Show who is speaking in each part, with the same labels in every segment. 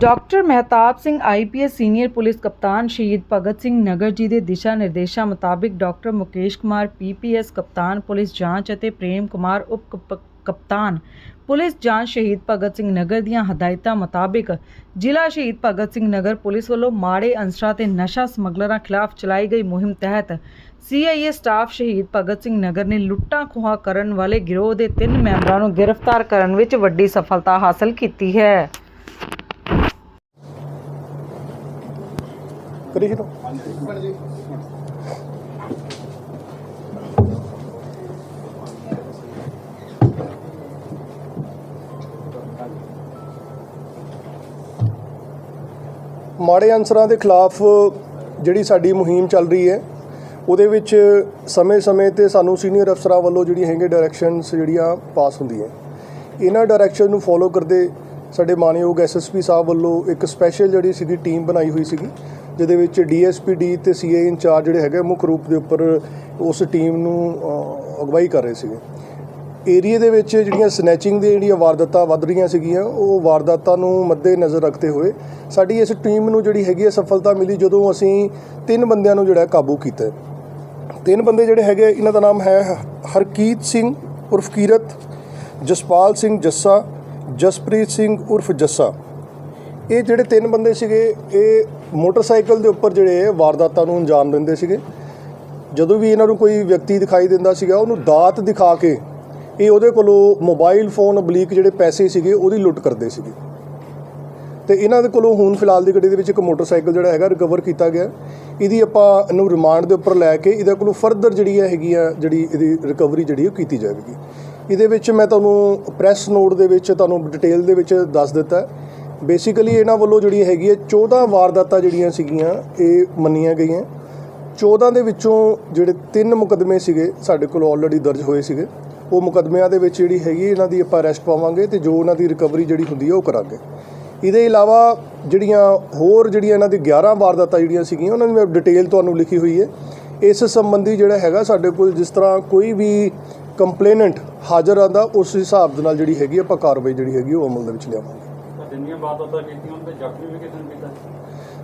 Speaker 1: Doctor Mehtab Singh IPS senior police ਕਪਤਾਨ ਸ਼ਹੀਦ ਭਗਤ ਸਿੰਘ ਨਗਰ ਜੀ ਦੇ ਦਿਸ਼ਾ ਨਿਰਦੇਸ਼ਾਂ ਮੁਤਾਬਿਕ ਡਾਕਟਰ ਮੁਕੇਸ਼ ਕੁਮਾਰ ਪੀਪੀਐਸ ਕਪਤਾਨ ਪੁਲਿਸ ਜਾਂਚ ਅਤੇ ਪ੍ਰੇਮ ਕੁਮਾਰ ਉਪ ਕਪ- ਕਪਤਾਨ ਪੁਲਿਸ ਜਾਂਚ ਸ਼ਹੀਦ ਭਗਤ ਸਿੰਘ ਨਗਰ ਦੀਆਂ ਹਦਾਇਤਾਂ ਮੁਤਾਬਿਕ ਜ਼ਿਲ੍ਹਾ ਸ਼ਹੀਦ ਭਗਤ ਸਿੰਘ ਨਗਰ ਪੁਲਿਸ ਵੱਲੋਂ ਮਾੜੇ ਅੰਸਰਾਂ ਤੇ ਨਸ਼ਾ ਸਮਗਲਰਾਂ ਖਿਲਾਫ ਚਲਾਈ ਗਈ ਮੁਹਿੰਮ ਤਹਿਤ ਸੀਆਈਏ ਸਟਾਫ ਸ਼ਹੀਦ ਭਗਤ ਸਿੰਘ ਨਗਰ ਨੇ ਲੁੱਟਾਂ ਖੋਹਾ ਕਰਨ ਵਾਲੇ ਗਿਰੋਹ ਦੇ ਤਿੰਨ ਮੈਂਬਰਾਂ ਨੂੰ ਗ੍ਰਿਫਤਾਰ ਕਰਨ ਵਿੱਚ ਵੱਡੀ ਸਫਲਤਾ ਹਾਸਲ ਕੀਤੀ ਹੈ।
Speaker 2: ਕਰੀ ਜੀ ਮਾੜੇ ਅਨਸਰਾਂ ਦੇ ਖਿਲਾਫ ਜਿਹੜੀ ਸਾਡੀ ਮੁਹਿੰਮ ਚੱਲ ਰਹੀ ਹੈ, ਉਹਦੇ ਵਿੱਚ ਸਮੇਂ-ਸਮੇਂ ਤੇ ਸਾਨੂੰ ਸੀਨੀਅਰ ਅਫਸਰਾਂ ਵੱਲੋਂ ਜਿਹੜੀ ਹੈਗੇ ਡਾਇਰੈਕਸ਼ਨਸ ਜਿਹੜੀਆਂ ਪਾਸ ਹੁੰਦੀਆਂ। ਇਹਨਾਂ ਡਾਇਰੈਕਸ਼ਨ ਨੂੰ ਫੋਲੋ ਕਰਦੇ ਸਾਡੇ ਮਾਨਯੋਗ ਐਸਐਸਪੀ ਸਾਹਿਬ ਵੱਲੋਂ ਇੱਕ ਸਪੈਸ਼ਲ ਜਿਹੜੀ ਸੀਗੀ ਟੀਮ ਬਣਾਈ ਹੋਈ ਸੀਗੀ ਜਿਹਦੇ ਵਿੱਚ ਡੀਐਸਪੀ ਡੀ ਤੇ ਸੀਏ ਇੰਚਾਰਜ ਜਿਹੜੇ ਹੈਗੇ ਮੁੱਖ ਰੂਪ ਦੇ ਉੱਪਰ ਉਸ ਟੀਮ ਨੂੰ ਅਗਵਾਈ ਕਰ ਰਹੇ ਸੀਗੇ। ਏਰੀਏ ਦੇ ਵਿੱਚ ਜਿਹੜੀਆਂ ਸਨੈਚਿੰਗ ਦੀਆਂ ਜਿਹੜੀਆਂ ਵਾਰਦਾਤਾਂ ਵੱਧ ਰਹੀਆਂ ਸੀਗੀਆਂ, ਉਹ ਵਾਰਦਾਤਾਂ ਨੂੰ ਮੱਦੇ ਨਜ਼ਰ ਰੱਖਦੇ ਹੋਏ ਸਾਡੀ ਇਸ ਟੀਮ ਨੂੰ ਜਿਹੜੀ ਹੈਗੀ ਹੈ ਸਫਲਤਾ ਮਿਲੀ ਜਦੋਂ ਅਸੀਂ ਤਿੰਨ ਬੰਦਿਆਂ ਨੂੰ ਜਿਹੜਾ ਕਾਬੂ ਕੀਤਾ। ਤਿੰਨ ਬੰਦੇ ਜਿਹੜੇ ਹੈਗੇ ਇਹਨਾਂ ਦਾ ਨਾਮ ਹੈ ਹਰਕੀਤ ਸਿੰਘ ਉਰਫ ਕੀਰਤ, ਜਸਪਾਲ ਸਿੰਘ ਜੱਸਾ, ਜਸਪ੍ਰੀਤ ਸਿੰਘ ਉਰਫ ਜੱਸਾ। ਇਹ ਜਿਹੜੇ ਤਿੰਨ ਬੰਦੇ ਸੀਗੇ, ਇਹ ਮੋਟਰਸਾਈਕਲ ਦੇ ਉੱਪਰ ਜਿਹੜੇ ਵਾਰਦਾਤਾਂ ਨੂੰ ਅੰਜਾਮ ਦਿੰਦੇ ਸੀਗੇ। ਜਦੋਂ ਵੀ ਇਹਨਾਂ ਨੂੰ ਕੋਈ ਵਿਅਕਤੀ ਦਿਖਾਈ ਦਿੰਦਾ ਸੀਗਾ, ਉਹਨੂੰ ਦਾਤ ਦਿਖਾ ਕੇ ਇਹ ਉਹਦੇ ਕੋਲੋਂ ਮੋਬਾਈਲ ਫੋਨ ਅਬਲੀਕ ਜਿਹੜੇ ਪੈਸੇ ਸੀਗੇ, ਉਹਦੀ ਲੁੱਟ ਕਰਦੇ ਸੀਗੇ। ਤੇ ਇਹਨਾਂ ਦੇ ਕੋਲੋਂ ਹੁਣ ਫਿਲਹਾਲ ਦੀ ਗੱਡੀ ਦੇ ਵਿੱਚ ਇੱਕ ਮੋਟਰਸਾਈਕਲ ਜਿਹੜਾ ਹੈਗਾ ਰਿਕਵਰ ਕੀਤਾ ਗਿਆ। ਇਹਦੀ ਆਪਾਂ ਇਹਨੂੰ ਰਿਮਾਂਡ ਦੇ ਉੱਪਰ ਲੈ ਕੇ ਇਹਦੇ ਕੋਲੋਂ ਫਰਦਰ ਜਿਹੜੀ ਹੈਗੀ ਆ, ਜਿਹੜੀ ਇਹਦੀ ਰਿਕਵਰੀ ਜਿਹੜੀ ਉਹ ਕੀਤੀ ਜਾਵੇਗੀ। ਇਹਦੇ ਵਿੱਚ ਮੈਂ ਤੁਹਾਨੂੰ ਪ੍ਰੈਸ ਨੋਟ ਦੇ ਵਿੱਚ ਤੁਹਾਨੂੰ ਡਿਟੇਲ ਦੇ ਵਿੱਚ ਦੱਸ ਦਿੱਤਾ। ਬੇਸਿਕਲੀ ਇਹਨਾਂ ਵੱਲੋਂ ਜਿਹੜੀ ਹੈਗੀ ਹੈ 14 ਵਾਰਦਾਤਾਂ ਜਿਹੜੀਆਂ ਸੀਗੀਆਂ, ਇਹ ਮੰਨੀਆਂ ਗਈਆਂ। 14 ਦੇ ਵਿੱਚੋਂ ਜਿਹੜੇ ਤਿੰਨ ਮੁਕਦਮੇ ਸੀਗੇ, ਸਾਡੇ ਕੋਲ ਆਲਰੇਡੀ ਦਰਜ ਹੋਏ ਸੀਗੇ। ਉਹ ਮੁਕਦਮਿਆਂ ਦੇ ਵਿੱਚ ਜਿਹੜੀ ਹੈਗੀ, ਇਹਨਾਂ ਦੀ ਆਪਾਂ ਅਰੈਸਟ ਪਾਵਾਂਗੇ ਤੇ ਜੋ ਉਹਨਾਂ ਦੀ ਰਿਕਵਰੀ ਜਿਹੜੀ ਹੁੰਦੀ ਹੈ ਉਹ ਕਰਾਂਗੇ। ਇਹਦੇ ਇਲਾਵਾ ਜਿਹੜੀਆਂ ਹੋਰ ਜਿਹੜੀਆਂ ਇਹਨਾਂ ਦੀ 11 ਵਾਰਦਾਤਾਂ ਜਿਹੜੀਆਂ ਸੀਗੀਆਂ, ਉਹਨਾਂ ਦੀ ਮੈਂ ਡਿਟੇਲ ਤੁਹਾਨੂੰ ਲਿਖੀ ਹੋਈ ਹੈ। ਇਸ ਸੰਬੰਧੀ ਜਿਹੜਾ ਹੈਗਾ, ਸਾਡੇ ਕੋਲ ਜਿਸ ਤਰ੍ਹਾਂ ਕੋਈ ਵੀ ਕੰਪਲੇਨੈਂਟ ਹਾਜ਼ਰ ਆਂਦਾ ਉਸ ਹਿਸਾਬ ਦੇ ਨਾਲ ਜਿਹੜੀ ਹੈਗੀ ਆਪਾਂ ਕਾਰਵਾਈ ਜਿਹੜੀ ਹੈਗੀ, ਉਹ ਅਮਲ ਦੇ ਵਿੱਚ ਲਿਆਵਾਂਗੇ।
Speaker 3: ਜਿੰਨੀਆਂ ਵਾਰਦਾਤਾਂ ਕੀਤੀਆਂ ਉਹਨਾਂ ਤੇ ਜ਼ਖਮੀ ਵੀ ਕਿਸੇ ਨੇ ਕੀਤਾ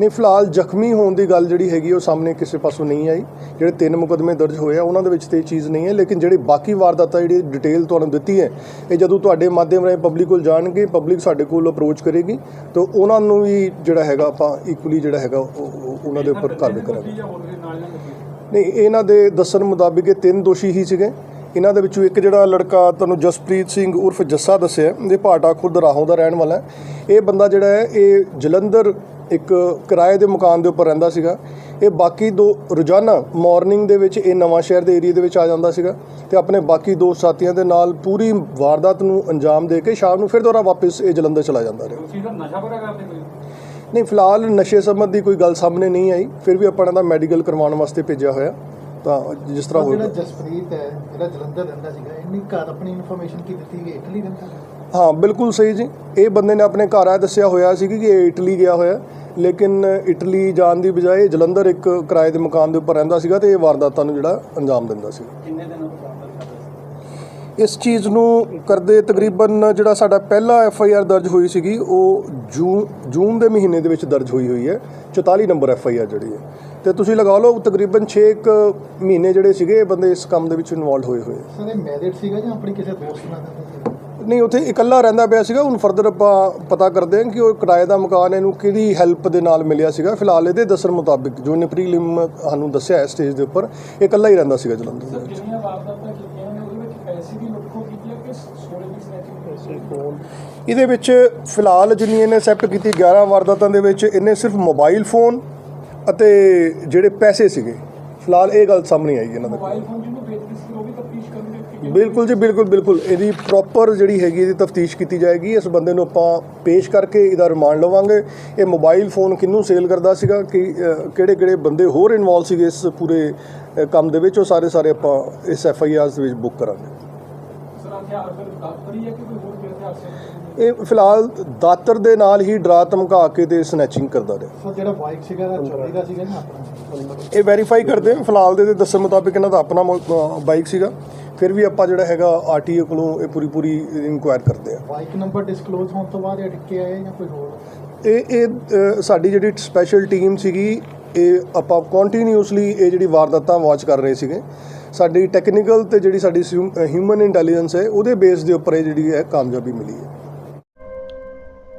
Speaker 2: ਨਹੀਂ ਫਿਲਹਾਲ ਜ਼ਖਮੀ ਹੋਣ ਦੀ ਗੱਲ ਜਿਹੜੀ ਹੈਗੀ ਉਹ ਸਾਹਮਣੇ ਕਿਸੇ ਪਾਸੋਂ ਨਹੀਂ ਆਈ। ਜਿਹੜੇ ਤਿੰਨ ਮੁਕਦਮੇ ਦਰਜ ਹੋਏ ਆ ਉਹਨਾਂ ਦੇ ਵਿੱਚ ਤੇ ਚੀਜ਼ ਨਹੀਂ ਹੈ। ਲੇਕਿਨ ਜਿਹੜੀ ਬਾਕੀ ਵਾਰਦਾਤਾਂ ਜਿਹੜੀ ਡਿਟੇਲ ਤੁਹਾਨੂੰ ਦਿੱਤੀ ਹੈ ਇਹ ਜਦੋਂ ਤੁਹਾਡੇ ਮਾਧਿਅਮ ਰਾਹੀਂ ਪਬਲਿਕ ਕੋਲ ਜਾਣਗੇ ਪਬਲਿਕ ਸਾਡੇ ਕੋਲ ਅਪਰੋਚ ਕਰੇਗੀ ਤਾਂ ਉਹਨਾਂ ਨੂੰ ਵੀ ਜਿਹੜਾ ਹੈਗਾ ਆਪਾਂ ਇਕੁਅਲੀ ਜਿਹੜਾ ਹੈਗਾ ਉਹ- ਉਹ- ਉਹਨਾਂ ਦੇ ਉੱਪਰ ਕਾਰਵਾਈ ਕਰਾਂਗੇ। ਨਹੀਂ ਇਹਨਾਂ ਦੇ ਦੱਸਣ ਮੁਤਾਬਿਕ ਇਹ ਤਿੰਨ ਦੋਸ਼ੀ ਹੀ ਸੀਗੇ। ਇਹਨਾਂ ਦੇ ਵਿੱਚੋਂ ਇੱਕ ਜਿਹੜਾ ਲੜਕਾ ਤੁਹਾਨੂੰ ਜਸਪ੍ਰੀਤ ਸਿੰਘ ਉਰਫ ਜੱਸਾ ਦੱਸਿਆ ਇਹ ਭਾਟਾ ਖੁਰਦ ਰਾਹੋਂ ਦਾ ਰਹਿਣ ਵਾਲਾ ਹੈ। ਇਹ ਬੰਦਾ ਜਿਹੜਾ ਹੈ ਇਹ ਜਲੰਧਰ ਇੱਕ ਕਿਰਾਏ ਦੇ ਮਕਾਨ ਦੇ ਉੱਪਰ ਰਹਿੰਦਾ ਸੀਗਾ। ਇਹ ਬਾਕੀ ਦੋ ਰੋਜ਼ਾਨਾ ਮਾਰਨਿੰਗ ਦੇ ਵਿੱਚ ਇਹ ਨਵਾਂ ਸ਼ਹਿਰ ਦੇ ਏਰੀਆ ਦੇ ਵਿੱਚ ਆ ਜਾਂਦਾ ਸੀਗਾ ਤੇ ਆਪਣੇ ਬਾਕੀ ਦੋ ਸਾਥੀਆਂ ਦੇ ਨਾਲ ਪੂਰੀ ਵਾਰਦਾਤ ਨੂੰ ਅੰਜਾਮ ਦੇ ਕੇ ਸ਼ਾਮ ਨੂੰ ਫਿਰ ਦੁਬਾਰਾ ਵਾਪਸ ਇਹ ਜਲੰਧਰ ਚਲਾ ਜਾਂਦਾ ਰਿਹਾ।
Speaker 3: ਨਸ਼ਾ ਕਰਦੇ ਕੋਈ
Speaker 2: ਨਹੀਂ ਫਿਲਹਾਲ ਨਸ਼ੇ ਸੰਬੰਧੀ ਕੋਈ ਗੱਲ ਸਾਹਮਣੇ ਨਹੀਂ ਆਈ। ਫਿਰ ਵੀ ਆਪਾਂ ਇਹਨਾਂ ਦਾ ਮੈਡੀਕਲ ਕਰਵਾਉਣ ਵਾਸਤੇ ਭੇਜਿਆ ਹੋਇਆ। ਤਾਂ ਜਿਸ ਤਰ੍ਹਾਂ
Speaker 4: ਜਿਹੜਾ
Speaker 2: ਹੋਏਗਾ
Speaker 4: ਜਸਪ੍ਰੀਤ ਹੈ ਜਿਹੜਾ ਜਲੰਧਰ ਰਹਿੰਦਾ ਸੀਗਾ ਇੰਨੀ ਘਰ ਆਪਣੀ ਇਨਫੋਰਮੇਸ਼ਨ ਕੀ ਦਿੱਤੀ ਕਿ ਇਟਲੀ ਰਹਿੰਦਾ ਹੈ
Speaker 2: ਹਾਂ ਬਿਲਕੁਲ ਸਹੀ ਜੀ। ਇਹ ਬੰਦੇ ਨੇ ਆਪਣੇ ਘਰ ਆ ਦੱਸਿਆ ਹੋਇਆ ਸੀ ਕਿ ਇਹ ਇਟਲੀ ਗਿਆ ਹੋਇਆ। ਲੇਕਿਨ ਇਟਲੀ ਜਾਣ ਦੀ ਬਜਾਏ ਜਲੰਧਰ ਇੱਕ ਕਿਰਾਏ ਦੇ ਮਕਾਨ ਦੇ ਉੱਪਰ ਰਹਿੰਦਾ ਸੀਗਾ ਤੇ ਇਹ ਵਾਰਦਾਤਾਂ ਨੂੰ ਜਿਹੜਾ ਅੰਜਾਮ ਦਿੰਦਾ ਸੀ।
Speaker 3: ਕਿੰਨੇ ਦਿਨ ਉਹ
Speaker 2: ਇਸ ਚੀਜ਼ ਨੂੰ ਕਰਦੇ ਤਕਰੀਬਨ ਜਿਹੜਾ ਸਾਡਾ ਪਹਿਲਾ ਐਫ ਆਈ ਆਰ ਦਰਜ ਹੋਈ ਸੀਗੀ ਉਹ ਜੂਨ ਜੂਨ ਦੇ ਮਹੀਨੇ ਦੇ ਵਿੱਚ ਦਰਜ ਹੋਈ ਹੋਈ ਹੈ। 44 ਨੰਬਰ ਐਫ ਆਈ ਆਰ ਜਿਹੜੀ ਹੈ। ਤੇ ਤੁਸੀਂ ਲਗਾ ਲਓ ਤਕਰੀਬਨ 6 ਮਹੀਨੇ ਜਿਹੜੇ ਸੀਗੇ ਇਹ ਬੰਦੇ ਇਸ ਕੰਮ ਦੇ ਵਿੱਚ ਇਨਵੋਲਡ ਹੋਏ ਹੋਏ।
Speaker 4: ਸਰ ਇਹ ਮੈਰਿਡ ਸੀਗਾ ਜਾਂ ਆਪਣੀ ਕਿਸੇ ਦੋਸਤ ਨਾਲ
Speaker 2: ਨਹੀਂ ਉੱਥੇ ਇਕੱਲਾ ਰਹਿੰਦਾ ਪਿਆ ਸੀਗਾ ਹੁਣ ਫਰਦਰ ਆਪਾਂ ਪਤਾ ਕਰਦੇ ਹਾਂ ਕਿ ਉਹ ਕਿਰਾਏ ਦਾ ਮਕਾਨ ਇਹਨੂੰ ਕਿਹਦੀ ਹੈਲਪ ਦੇ ਨਾਲ ਮਿਲਿਆ ਸੀਗਾ। ਫਿਲਹਾਲ ਇਹਦੇ ਦੱਸਣ ਮੁਤਾਬਿਕ ਜੋ ਇਹਨੇ ਪ੍ਰੀਲਿਮ ਸਾਨੂੰ ਦੱਸਿਆ ਹੈ ਸਟੇਜ ਦੇ ਉੱਪਰ ਇਹ ਇਕੱਲਾ ਹੀ ਰਹਿੰਦਾ ਸੀਗਾ ਜਲੰਧਰ ਦੇ ਵਿੱਚ।
Speaker 3: ਜਿੰਨੀਆਂ ਵਾਰਦਾਤਾਂ ਕੀਤੀਆਂ ਨੇ? ਉਹਦੇ ਵਿੱਚ ਪੈਸੇ ਦੀ ਲੁੱਟਖੋ ਕੀਤੀ ਹੈ ਕਿ ਸੋਨੇ ਦੀ ਸਨੈਚਿੰਗ ਕੀਤੀ
Speaker 2: ਇਹਦੇ ਵਿੱਚ ਫਿਲਹਾਲ ਜਿੰਨੀ ਇਹਨੇ ਐਕਸੈਪਟ ਕੀਤੀ 11 ਵਾਰਦਾਤਾਂ ਦੇ ਵਿੱਚ ਇਹਨੇ ਸਿਰਫ ਮੋਬਾਈਲ ਫੋਨ ਅਤੇ ਜਿਹੜੇ ਪੈਸੇ ਸੀਗੇ ਫਿਲਹਾਲ ਇਹ ਗੱਲ ਸਾਹਮਣੇ ਆਈ ਇਹਨਾਂ ਦਾ
Speaker 3: ਮੋਬਾਈਲ ਫੋਨ ਜਿਹਨੂੰ ਵੇਚਦੇ ਸੀ ਉਹ ਵੀ ਤਫਤੀਸ਼ ਕਰਨਗੇ
Speaker 2: ਬਿਲਕੁਲ ਜੀ ਬਿਲਕੁਲ ਬਿਲਕੁਲ। ਇਹਦੀ ਪ੍ਰੋਪਰ ਜਿਹੜੀ ਹੈਗੀ ਇਹਦੀ ਤਫਤੀਸ਼ ਕੀਤੀ ਜਾਏਗੀ। ਇਸ ਬੰਦੇ ਨੂੰ ਆਪਾਂ ਪੇਸ਼ ਕਰਕੇ ਇਹਦਾ ਰਿਮਾਂਡ ਲਵਾਂਗੇ। ਇਹ ਮੋਬਾਈਲ ਫੋਨ ਕਿਹਨੂੰ ਸੇਲ ਕਰਦਾ ਸੀਗਾ ਕਿ ਕਿਹੜੇ ਕਿਹੜੇ ਬੰਦੇ ਹੋਰ ਇਨਵੋਲ ਸੀਗੇ ਇਸ ਪੂਰੇ ਕੰਮ ਦੇ ਵਿੱਚ ਉਹ ਸਾਰੇ ਸਾਰੇ ਆਪਾਂ ਇਸ ਐਫ ਆਈ ਆਰ ਦੇ ਵਿੱਚ ਬੁੱਕ ਕਰਾਂਗੇ।
Speaker 3: ਸਰ ਹਥਿਆਰ ਫਿਰ ਦਾਤਰੀ ਹੈ ਕਿ ਕੋਈ ਹੋਰ ਹਥਿਆਰ ਸੀ?
Speaker 2: ਇਹ ਫਿਲਹਾਲ ਦਾਤਰ ਦੇ ਨਾਲ ਹੀ ਡਰਾ ਧਮਕਾ ਕੇ ਤੇ ਸਨੈਚਿੰਗ ਕਰਦਾ ਰਿਹਾ।
Speaker 4: ਸਰ ਜਿਹੜਾ ਬਾਈਕ ਸੀਗਾ ਚੋਰੀ ਦਾ ਸੀਗਾ ਆਪਣਾ?
Speaker 2: ਇਹ ਵੈਰੀਫਾਈ ਕਰਦੇ ਹਾਂ ਫਿਲਹਾਲ ਦੇ ਦੱਸਣ ਮੁਤਾਬਿਕ ਇਹਨਾਂ ਦਾ ਆਪਣਾ ਬਾਈਕ ਸੀਗਾ। ਫਿਰ ਵੀ ਆਪਾਂ ਜਿਹੜਾ ਹੈਗਾ ਆਰਟੀਓ ਕੋਲੋਂ ਇਹ ਪੂਰੀ ਪੂਰੀ ਇਨਕੁਆਇਰ ਕਰਦੇ ਆ
Speaker 4: ਬਾਈਕ ਨੰਬਰ ਡਿਸਕਲੋਜ਼ ਹੋਣ ਤੋਂ ਬਾਅਦ ਇਹ ਅਟਕੇ ਆਏ ਜਾਂ ਕੋਈ ਹੋਰ?
Speaker 2: ਇਹ ਇਹ ਸਾਡੀ ਜਿਹੜੀ ਸਪੈਸ਼ਲ ਟੀਮ ਸੀਗੀ ਇਹ ਆਪਾਂ ਕੰਟੀਨਿਊਸਲੀ ਇਹ ਜਿਹੜੀ ਵਾਰਦਾਤਾਂ ਵਾਚ ਕਰ ਰਹੇ ਸੀਗੇ। ਸਾਡੀ ਟੈਕਨੀਕਲ ਤੇ ਜਿਹੜੀ ਸਾਡੀ ਹਿਊਮਨ ਇੰਟੈਲੀਜੈਂਸ ਹੈ ਉਹਦੇ ਬੇਸ ਦੇ ਉੱਪਰ ਇਹ ਜਿਹੜੀ ਹੈ ਕਾਮਯਾਬੀ ਮਿਲੀ ਹੈ।